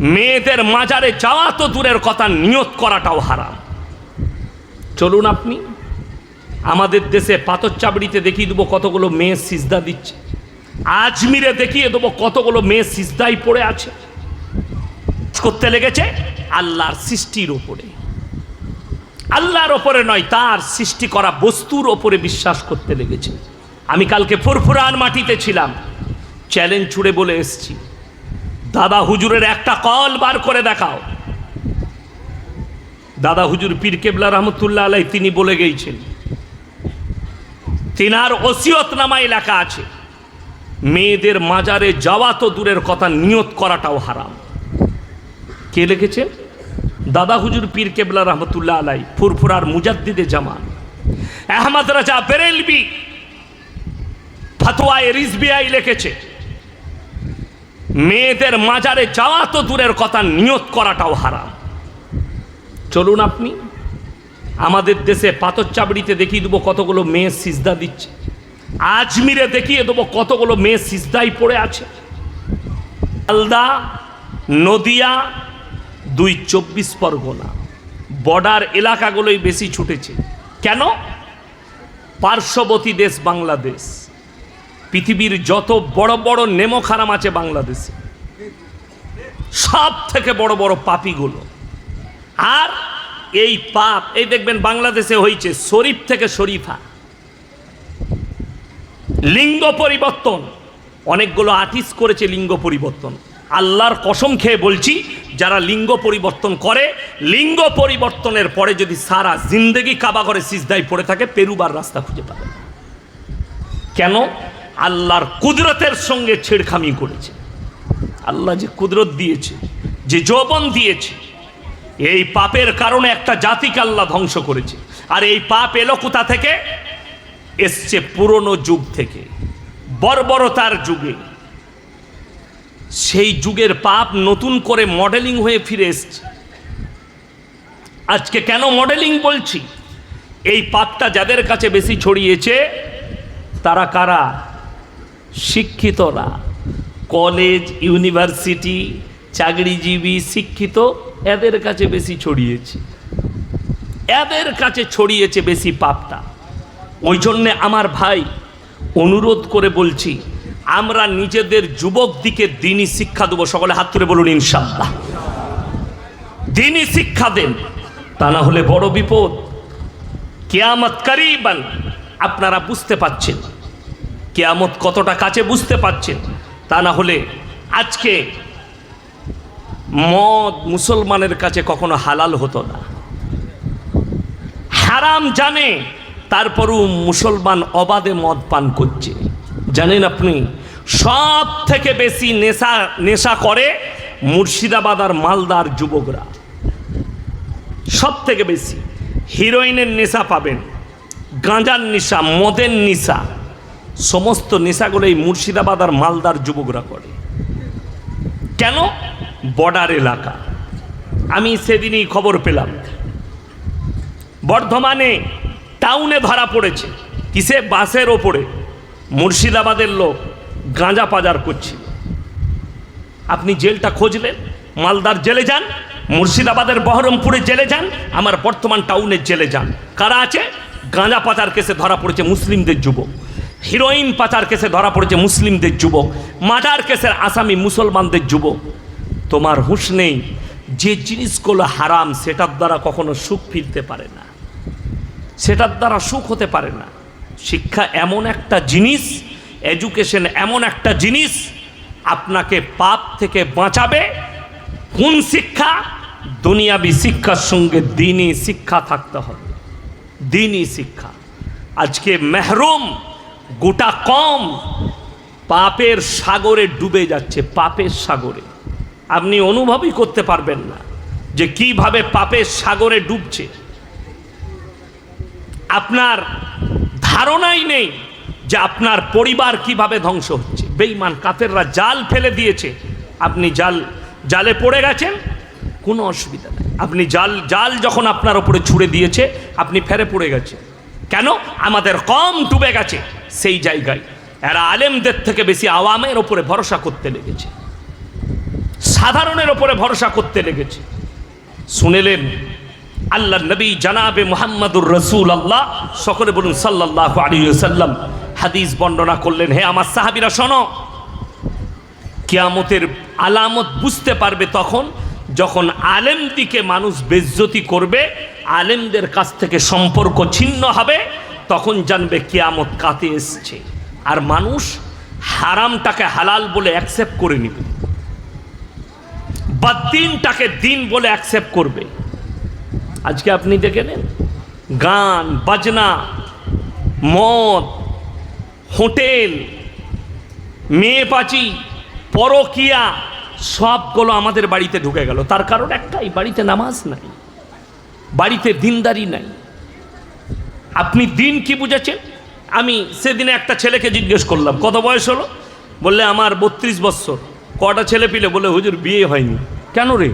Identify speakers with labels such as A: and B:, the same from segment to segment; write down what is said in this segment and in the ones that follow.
A: মেয়েদের মাজারে যাওয়া তো দূরের কথা, নিয়ত করাটাও হারাম। চলুন আপনি, আমাদের দেশে পাথর চাবড়িতে দেখিয়ে দেবো কতগুলো মেয়ে সিজদা দিচ্ছে। আজমিরে দেখিয়ে দেবো কতগুলো মেয়ে সিজদাই পড়ে আছে। করতে লেগেছে আল্লাহর সৃষ্টির ওপরে। আল্লাহর ওপরে নয়, তার সৃষ্টি করা বস্তুর ওপরে বিশ্বাস করতে লেগেছে। আমি কালকে ফুরফুরান মাটিতে ছিলাম। চ্যালেঞ্জ ছুড়ে বলে এসছি। দাদা হুজুরের একটা কল বার করে দেখাও। দাদা হুজুর পীর কেবলা রহমতুল্লাহ আলাই তিনি বলে গিয়েছেন তিনার ওসিয়ত নামায় লেখা আছে, মেয়েদের মাজারে যাওয়া তো দূরের কথা, নিয়ত করাটাও হারাম। কে লিখেছেন দাদা হুজুর পীর কেবলা রহমতুল্লাহ আলাই ফুরফুরার মুজাদ্দিদে জামান। আহমদ রাজা বেরেলবি ফতোয়ায় রিজবিআই লিখেছে মেয়েদের মাজারে যাওয়া তো দূরের কথা, নিয়ত করাটাও হারাম। চলুন আপনি, আমাদের দেশে পাথর চাবড়িতে দেখিয়ে দেবো কতগুলো মেয়ে সিজদা দিচ্ছে। আজমিরে দেখিয়ে দেবো কতগুলো মেয়ে সিজদাই পড়ে আছে। আলদা নদিয়া, দুই চব্বিশ পরগনা। বর্ডার এলাকাগুলোই বেশি ছুটেছে। কেন? পার্শ্ববর্তী দেশ বাংলাদেশ। পৃথিবীর যত বড় বড় নেমখারাম আছে বাংলাদেশে সব থেকে বড় বড় পাপিগুলো। আর এই পাপ, এই দেখবেন বাংলাদেশে হয়েছে শরীফ থেকে শরীফা। লিঙ্গ পরিবর্তন, অনেকগুলো আর্টিস্ট করেছে লিঙ্গ পরিবর্তন। আল্লাহর কসম খেয়ে বলছি, যারা লিঙ্গ পরিবর্তন করে, লিঙ্গ পরিবর্তনের পরে যদি সারা জিন্দেগি কাবা করে সিজদাই পড়ে থাকে, পেরুবার রাস্তা খুঁজে পাবে। কেন? আল্লাহর কুদরতের সঙ্গে ছেড়খামি করেছে। আল্লাহ যে কুদরত দিয়েছে, যে যৌবন দিয়েছে, এই পাপের কারণে একটা জাতিকে আল্লাহ ধ্বংস করেছে। আর এই পাপ এলো কোথা থেকে? এসছে পুরনো যুগ থেকে, বর্বরতার যুগে। সেই যুগের পাপ নতুন করে মডেলিং হয়ে ফিরে এসছে। আজকে কেন মডেলিং বলছি? এই পাপটা যাদের কাছে বেশি ছড়িয়েছে, তারা কারা? শিক্ষিতরা। কলেজ, ইউনিভার্সিটি, চাকরিজীবী, শিক্ষিত, এদের কাছে বেশি ছড়িয়েছে। এদের কাছে ছড়িয়েছে বেশি পাপটা। ওই জন্যে আমার ভাই অনুরোধ করে বলছি, আমরা নিজেদের যুবক দিকে দিনই শিক্ষা দেবো। সকলে হাত তুলে বলুন ইনশাল্লাহ দিনই শিক্ষা দেন, তা না হলে বড় বিপদ। কেয়ামত কারিবান, আপনারা বুঝতে পাচ্ছেন কেয়ামত কতটা কাছে বুঝতে পারছেন? তা না হলে আজকে মদ মুসলমানের কাছে কখনো হালাল হতো না। হারাম জানে, তারপরও মুসলমান অবাধে মদ পান করছে। জানেন আপনি সব থেকে বেশি নেশা নেশা করে মুর্শিদাবাদ আর মালদার যুবকরা। সব থেকে বেশি। হিরোইনের নেশা পাবেন, গাঁজার নেশা, মদের নেশা। সমস্ত নেশাগুলো এই মুর্শিদাবাদ আর মালদার যুবকরা করে। কেন? বর্ডার এলাকা। আমি সেদিনই খবর পেলাম। বর্ধমানে টাউনে ধরা পড়েছে। কিসে? বাসের ওপরে। মুর্শিদাবাদের লোক গাঁজা পাজার করছিল আপনি জেলটা খুঁজলেন? মালদার জেলে যান? মুর্শিদাবাদের বহরমপুরে জেলে যান? আমার বর্তমান টাউনের জেলে যান। কারা আছে? গাঁজা পাচার কেসে ধরা পড়েছে মুসলিমদের যুবক। হিরোইন পাচার কেসে ধরা পড়েছে মুসলিমদের যুবক, মার্ডার কেসের আসামি মুসলমানদের যুবক। তোমার হুঁশ নেই, যে জিনিসগুলো হারাম সেটার দ্বারা কখনো সুখ ফিরতে পারে না। সেটার দ্বারা সুখ হতে পারে না। শিক্ষা এমন একটা জিনিস, এডুকেশন এমন একটা জিনিস, আপনাকে পাপ থেকে বাঁচাবে। কোন শিক্ষা? দুনিয়াবি শিক্ষার সঙ্গে দিনই শিক্ষা থাকতে হবে। দিনই শিক্ষা। আজকে মেহরুম গোটা কম পাপের সাগরে ডুবে যাচ্ছে, পাপের সাগরে। আপনি অনুভবই করতে পারবেন না যে কীভাবে পাপের সাগরে ডুবছে। আপনার ধারণাই নেই যে আপনার পরিবার কীভাবে ধ্বংস হচ্ছে। বেইমান কাফেররা জাল ফেলে দিয়েছে। আপনি জাল, জালে পড়ে গেছেন, কোনো অসুবিধা নেই। আপনি জাল জাল যখন আপনার ওপরে ছুড়ে দিয়েছে, আপনি ফেরে পড়ে গেছে কেন? আমাদের কম ডুবে গেছে সেই জায়গায়। এরা আলেমদের থেকে বেশি আওয়ামের ওপরে ভরসা করতে লেগেছে। সাধারণের ওপরে ভরসা করতে লেগেছে। শুনেলেন আল্লাহ নবী জানাবে মোহাম্মদুর রসুল আল্লাহ সকলে বলুন সাল্লাহ আলী সাল্লাম হাদিস বর্ণনা করলেন, হে আমার সাহাবিরা, শোনো। কিয়ামতের আলামত বুঝতে পারবে তখন যখন আলেম দিকে মানুষ বেজ্জতি করবে আলেমদের কাছ থেকে সম্পর্ক ছিন্ন হবে, তখন জানবে কিয়ামত কাতে এসছে। আর মানুষ হারামটাকে হালাল বলে অ্যাকসেপ্ট করে নেবে। বা দিনটাকে দিন বলে অ্যাকসেপ্ট করবে। আজকে আপনি দেখে নেন, গান, বাজনা, মদ, হোটেল মেয়ে পাচি পরকিয়া, সবগুলো আমাদের বাড়িতে ঢুকে গেল। তার কারণ একটাই, বাড়িতে নামাজ নাই। বাড়িতে দিনদারি নাই। আপনি দিন কি বুঝেছেন? আমি সেদিনে একটা ছেলেকে জিজ্ঞেস করলাম, কত বয়স হলো? বললে, আমার বত্রিশ বছর কটা ছেলে পিলে বলে হুজুর, বিয়ে হয়নি। কেন রে?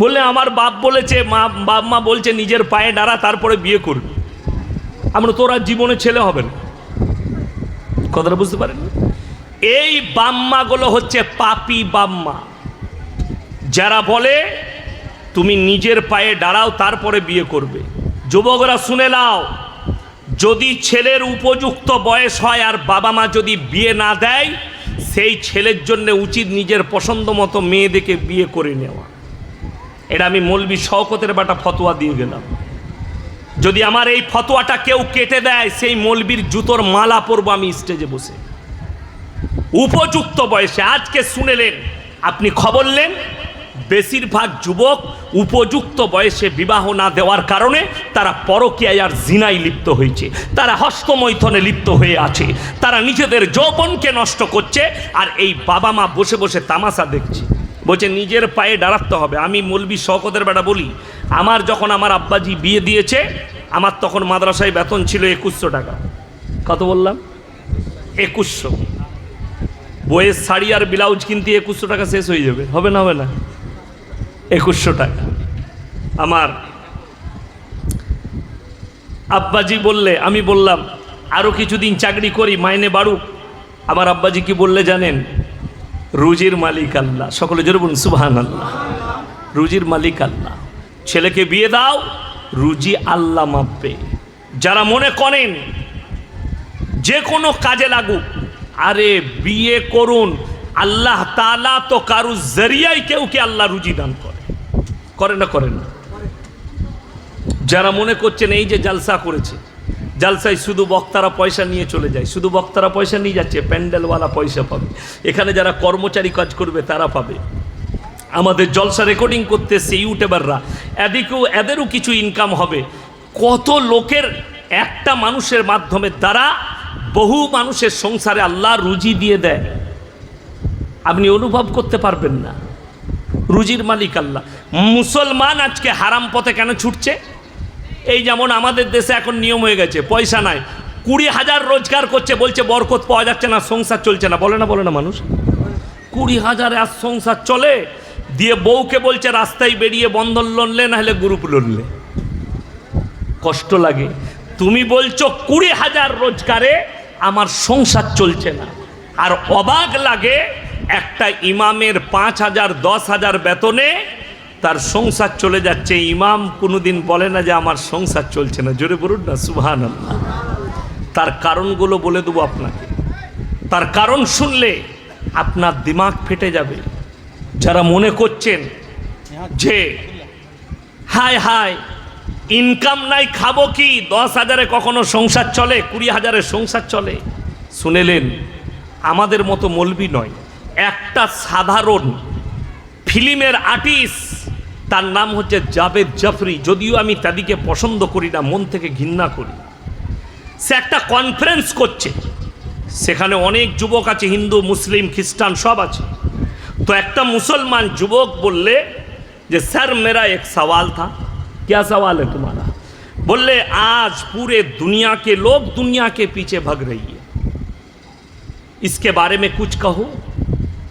A: বললে, আমার বাপ বলেছে, মা, বাপ মা বলছে, নিজের পায়ে দাঁড়া তারপরে বিয়ে করবি। আমরা তোর জীবনে ছেলে হবে না। কথাটা বুঝতে পারেন এই বাম্মাগুলো হচ্ছে পাপি বাম্মা। যারা বলে তুমি নিজের পায়ে দাঁড়াও, তারপরে বিয়ে করবে। যুবকরা, শুনে নাও। যদি ছেলের উপযুক্ত বয়স হয় আর বাবা মা যদি বিয়ে না দেয়, সেই ছেলের জন্য উচিত নিজের পছন্দ মতো মেয়েদেরকে বিয়ে করে নেওয়া। এটা আমি মৌলবি শওকতের বাটা ফতোয়া দিয়ে গেলাম। যদি আমার এই ফতোয়াটা কেউ কেটে দেয়, সেই মৌলবির জুতোর মালা পরবো আমি স্টেজে বসে। উপযুক্ত বয়সে, আজকে শুনেলেন আপনি খবর নেন বেশিরভাগ যুবক উপযুক্ত বয়সে বিবাহ না দেওয়ার কারণে তারা পরকীয়ায় আর জিনাই লিপ্ত হয়েছে। তারা হস্তমৈথনে লিপ্ত হয়ে আছে। তারা নিজেদের যৌবনকে নষ্ট করছে আর এই বাবা মা বসে বসে তামাশা দেখছে। বলছে, নিজের পায়ে দাঁড়াতে হবে। আমি মলবি শওকতের বেটা বলি, আমার যখন আমার আব্বাজি বিয়ে দিয়েছে, আমার তখন মাদ্রাসায় বেতন ছিল একুশশো টাকা। কত বললাম? একুশশো। বইয়ের শাড়ি আর ব্লাউজ কিনতে একুশশো টাকা শেষ হয়ে যাবে। হবে না হবে না। একুশশো টাকা। আমার আব্বাজি বললে, আমি বললাম আরও কিছুদিন চাকরি করি, মাইনে বাড়ুক। আমার আব্বাজি কি বললে জানেন? রুজির মালিক আল্লাহ। সকলে জোরে বলুন সুবহান আল্লাহ রুজির মালিক আল্লাহ। ছেলেকে বিয়ে দাও, রুজি আল্লাহ মাপবে। যারা মনে করেন, যে কোনো কাজে লাগুক, আরে বিয়ে করুন, আল্লাহ তালা তো কারু জরিয়াই কেউ কে আল্লাহ রুজি দান করে? করে না করে না। যারা মনে করছেন এই যে জালসা করেছে, জালসায় শুধু বক্তারা পয়সা নিয়ে চলে যায়, শুধু বক্তারা পয়সা নিয়ে যাচ্ছে, প্যান্ডেলওয়ালা পয়সা পাবে। এখানে যারা কর্মচারী কাজ করবে, তারা পাবে। আমাদের জলসা রেকর্ডিং করতে এসছে ইউটিউবাররা। এদিকেও এদেরও কিছু ইনকাম হবে। কত লোকের একটা মানুষের মাধ্যমে দ্বারা বহু মানুষের সংসারে আল্লাহ রুজি দিয়ে দেয়। আপনি অনুভব করতে পারবেন না। রুজির মালিক আল্লাহ। মুসলমান আজকে হারাম পথে কেন ছুটছে? এই যেমন আমাদের দেশে এখন নিয়ম হয়ে গেছে, পয়সা নাই। কুড়ি হাজার রোজগার করছে, বলছে বরকত পাওয়া যাচ্ছে না, সংসার চলছে না। বলে না বলে না মানুষ? কুড়ি হাজার আর সংসার চলে, দিয়ে বউকে বলছে রাস্তায় বেরিয়ে বন্ধন লড়লে না হলে গ্রুপ লড়লে। কষ্ট লাগে। তুমি বলছো কুড়ি হাজার রোজগারে আমার সংসার চলছে না। আর অবাক লাগে একটা ইমামের পাঁচ হাজার, দশ হাজার বেতনে তার সংসার চলে যাচ্ছে। ইমাম কোনোদিন বলে না যে আমার সংসার চলছে না। জোরে বলুন না সুহান তার কারণগুলো বলে দেবো আপনাকে। তার কারণ শুনলে আপনার দিমাগ ফেটে যাবে। যারা মনে করছেন যে, হায় হায় ইনকাম নাই, খাব কি? দশ হাজারে কখনো সংসার চলে, কুড়ি হাজারে সংসার চলে। শুনেলেন, আমাদের মতো মলবি নয়। একটা সাধারণ ফিল্মের আর্টিস্ট তার নাম হচ্ছে জাভেদ জাফরি যদিও আমি তাদেরকে পছন্দ করি না মন থেকে ঘৃণা করি সে একটা কনফারেন্স করছে সেখানে অনেক যুবক আছে হিন্দু মুসলিম খ্রিস্টান সব আছে তো একটা মুসলমান যুবক বললে যে স্যার मेरा एक सवाल था क्या सवाल है तुम्हारा बोले आज पूरे दुनिया के लोग दुनिया के पीछे भग रही है इसके बारे में कुछ कहो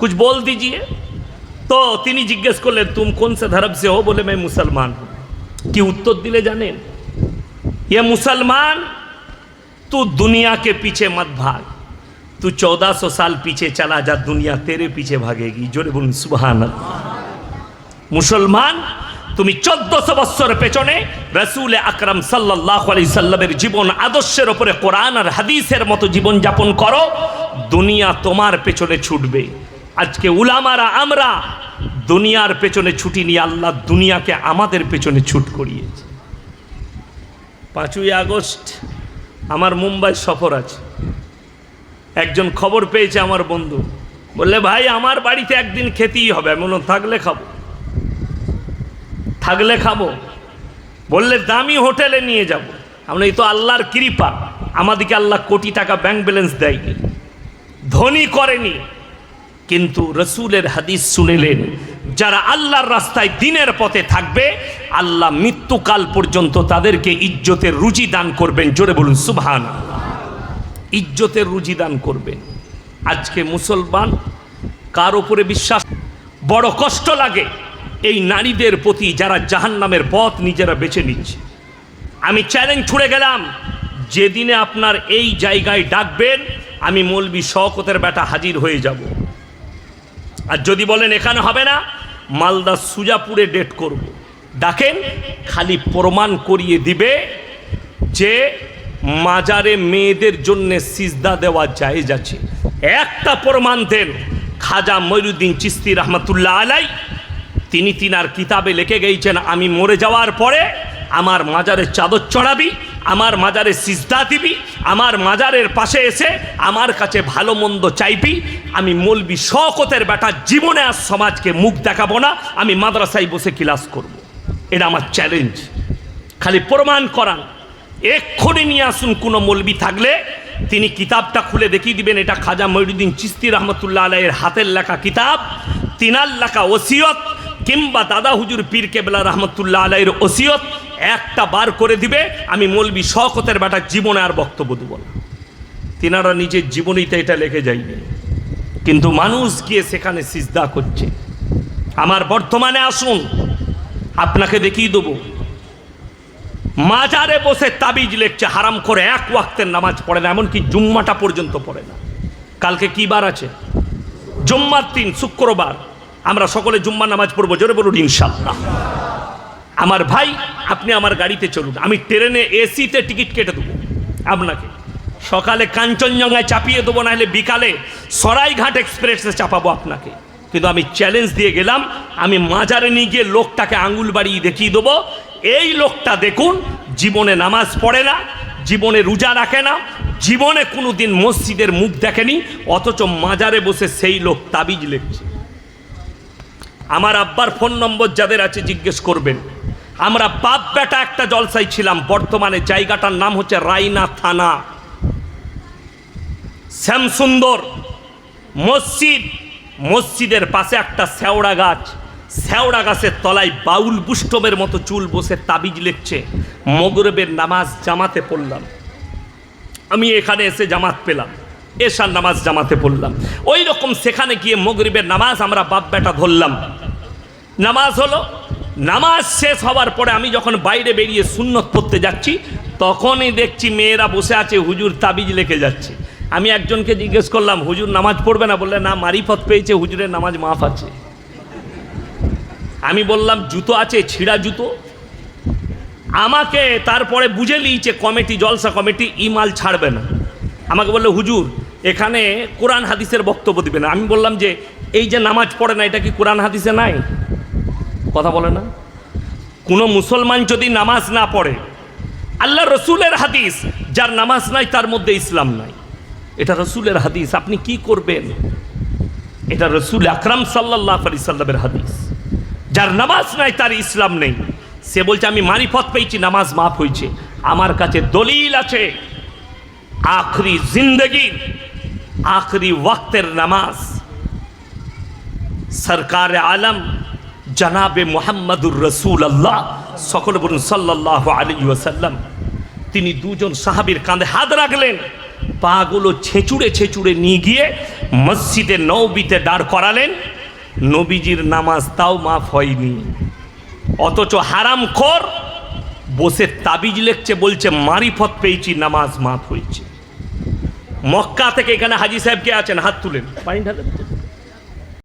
A: कुछ बोल दीजिए তো তিনি জিজ্ঞেস করলেন তুম কোন সে ধর্ম সে হো বলে मैं মুসলমান हूं কি উত্তর দিলে জানেন ये मुसलमान तू दुनिया के पीछे मत भाग तू चौदह सौ साल पीछे चला जा दुनिया तेरे पीछे भागेगी जोरे बोल सुबहान अल्लाह মুসলমান তুমি চোদ্দশো বৎসর পেছনে রসুল আকরাম সাল্লাহ আলি সাল্লামের জীবন আদর্শের ওপরে কোরআন আর হাদিসের মতো জীবন যাপন করো দুনিয়া তোমার পেছনে ছুটবে আজকে উলামারা আমরা দুনিয়ার পেছনে ছুটি নিয়ে আল্লাহ দুনিয়াকে আমাদের পেছনে ছুট করিয়েছে। পাঁচই আগস্ট আমার মুম্বাই সফর আছে। একজন খবর পেয়েছে আমার বন্ধু। বললে, ভাই, আমার বাড়িতে একদিন খেতেই হবে। বললাম, থাকলে খাব। থাকলে খাব। বললে, দামি হোটেলে নিয়ে যাব। আমরা এই তো আল্লাহর কৃপা। আমাদেরকে আল্লাহ কোটি টাকা ব্যাংক ব্যালেন্স দেয়নি। ধনী করেনি। কিন্তু রসুলের হাদিস শুনেলেন, যারা আল্লাহর রাস্তায় দিনের পথে থাকবে, আল্লাহ মৃত্যুকাল পর্যন্ত তাদেরকে ইজ্জতের রুজি দান করবেন। জোরে বলুন সুবহান ইজ্জতের রুজি দান করবেন। আজকে মুসলমান, কার ওপরে বিশ্বাস? বড় কষ্ট লাগে এই নারীদের প্রতি যারা জাহান্নামের পথ নিজেরা বেছে নিচ্ছে। আমি চ্যালেঞ্জ ছুড়ে গেলাম, যেদিনে আপনার এই জায়গায় ডাকবেন, আমি মলবি শওকতের বেটা হাজির হয়ে যাব। আর যদি বলেন এখানে হবে না, মালদা সুজাপুরে ডেট করব। ডাকেন, খালি প্রমাণ করিয়ে দিবে যে মাজারে মেয়েদের জন্য সিজদা দেওয়া জায়েজ আছে একটা প্রমাণ দেন, খাজা ময়ুদ্দিন চিস্তি রহমতুল্লাহ আলাই, তিনি তিনার কিতাবে লিখে গেছেন আমি মরে যাওয়ার পরে আমার মাজারে চাদর চড়াবি আমার মাজারে সিজদা দিবি, আমার মাজারের পাশে এসে আমার কাছে ভালো মন্দ চাইবি, আমি মলবি শকতের বেটা, জীবনে আর সমাজকে মুখ দেখাবো না, আমি মাদ্রাসায় বসে ক্লাস করব। এটা আমার চ্যালেঞ্জ খালি প্রমাণ করান এক্ষুনি নিয়ে আসুন, কোনো মলবি থাকলে তিনি কিতাবটা খুলে দেখিয়ে দিবেন, এটা খাজা মহিউদ্দিন চিস্তি রহমতুল্লাহ আলাইয়ের হাতের লেখা কিতাব, তিনার লেখা ওসিয়ত, কিংবা দাদা হুজুর পীর কেবলা রহমতুল্লাহ আলাইয়ের ওসিয়ত একটা বার করে দিবে, আমি মলবি শকতের বেটা জীবনে আর বক্তব্য দেব না। তিনারা নিজের জীবনীতে এটা লিখে যাইবে কিন্তু মানুষ গিয়ে সেখানে সিজদা করছে। আমার বর্তমানে আসুন, আপনাকে দেখিয়ে দেবো। মাজারে বসে তাবিজ লেখছে, হারাম করে এক ওয়াক্তের নামাজ পড়ে না, এমনকি জুম্মাটা পর্যন্ত পড়ে না। কালকে কি বার আছে? জুম্মার দিন শুক্রবার। আমরা সকলে জুম্মার নামাজ পড়ব, জোরে বলুন, ইনশাল্লাহ। আমার ভাই, আপনি আমার গাড়িতে চলুন। আমি ট্রেনে এসিতে টিকিট কেটে দেবো আপনাকে। সকালে কাঞ্চনজঙ্ঘায় চাপিয়ে দেবো না হলে বিকালে সরাইঘাট এক্সপ্রেসে চাপাবো আপনাকে। কিন্তু আমি চ্যালেঞ্জ দিয়ে গেলাম, আমি মাজারে নিয়ে গিয়ে লোকটাকে আঙুল বাড়িয়ে দেখিয়ে দেবো। এই লোকটা দেখুন, জীবনে নামাজ পড়ে না, জীবনে রোজা রাখে না, জীবনে কোনো দিন মসজিদের মুখ দেখেনি, অথচ মাজারে বসে সেই লোক তাবিজ লিখছে। আমার আব্বার ফোন নম্বর যাদের আছে জিজ্ঞেস করবেন। আমরা বাপ বেটা একটা জলসাই ছিলাম। বর্তমানে জায়গাটার নাম হচ্ছে রাইনা থানা। শ্যামসুন্দর মসজিদ, মসজিদের পাশে একটা শ্যাওড়া গাছ। শ্যাওড়া গাছের তলায় বাউল বুষ্টমের মতো চুল বসে তাবিজ লিখছে। মগরবের নামাজ জামাতে পড়লাম। আমি এখানে এসে জামাত পেলাম। এশার নামাজ জামাতে পড়লাম। ওই রকম সেখানে গিয়ে মগরিবের নামাজ আমরা বাপ বেটা ধরলাম। নামাজ হলো নামাজ শেষ হওয়ার পরে আমি যখন বাইরে বেরিয়ে সুন্নত পড়তে যাচ্ছি, তখনই দেখছি মেয়েরা বসে আছে, হুজুর তাবিজ লেখে যাচ্ছে। আমি একজনকে জিজ্ঞেস করলাম, হুজুর নামাজ পড়বে না? বললে, না, মারিফত পেয়েছে, হুজুরের নামাজ মাফ আছে। আমি বললাম, জুতো আছে, ছিঁড়া জুতো। আমাকে তারপরে বুঝে নিয়েছে কমিটি, জলসা কমিটি ইমাল ছাড়বে না। আমাকে বলল, হুজুর, এখানে কোরআন হাদিসের বক্তব্য দিবে না। আমি বললাম যে, এই যে নামাজ পড়ে না, এটা কি কোরআন হাদিসে নাই? কথা বলে না? কোনো মুসলমান যদি নামাজ না পড়ে আল্লাহ রসুলের হাদিস, যার নামাজ নাই, তার মধ্যে ইসলাম নাই। এটা রসুলের হাদিস, আপনি কি করবেন? এটা রসুল আকরাম সাল্লাহ আলি সাল্লামের হাদিস। যার নামাজ নাই, তার ইসলাম নেই। সে বলছে, আমি মারিফত পেয়েছি, নামাজ মাফ হয়েছে। আমার কাছে দলিল আছে, আখরি জিন্দগি আখরি ওয়াক্তের নামাজ। সরকার আলম জনাবে মোহাম্মদুর রসুল আল্লাহ সকলে বলুন সাল্লাহ আলী ওয়াসাল্লাম। তিনি দুজন সাহাবির কাঁধে হাত রাখলেন, পাগুলো ছেঁচুড়ে ছেঁচুড়ে নিয়ে গিয়ে মসজিদে নৌবিতে দাঁড় করালেন। নবীজির নামাজ তাও মাফ হয়নি। অথচ হারাম খোর বসে তাবিজ লেখছে, বলছে, মারিফত পেয়েছি, নামাজ মাফ হয়েছে। মক্কা থেকে এখানে হাজি সাহেব কে আছেন? হাত তুলেন। পানি ঢালেন। তো।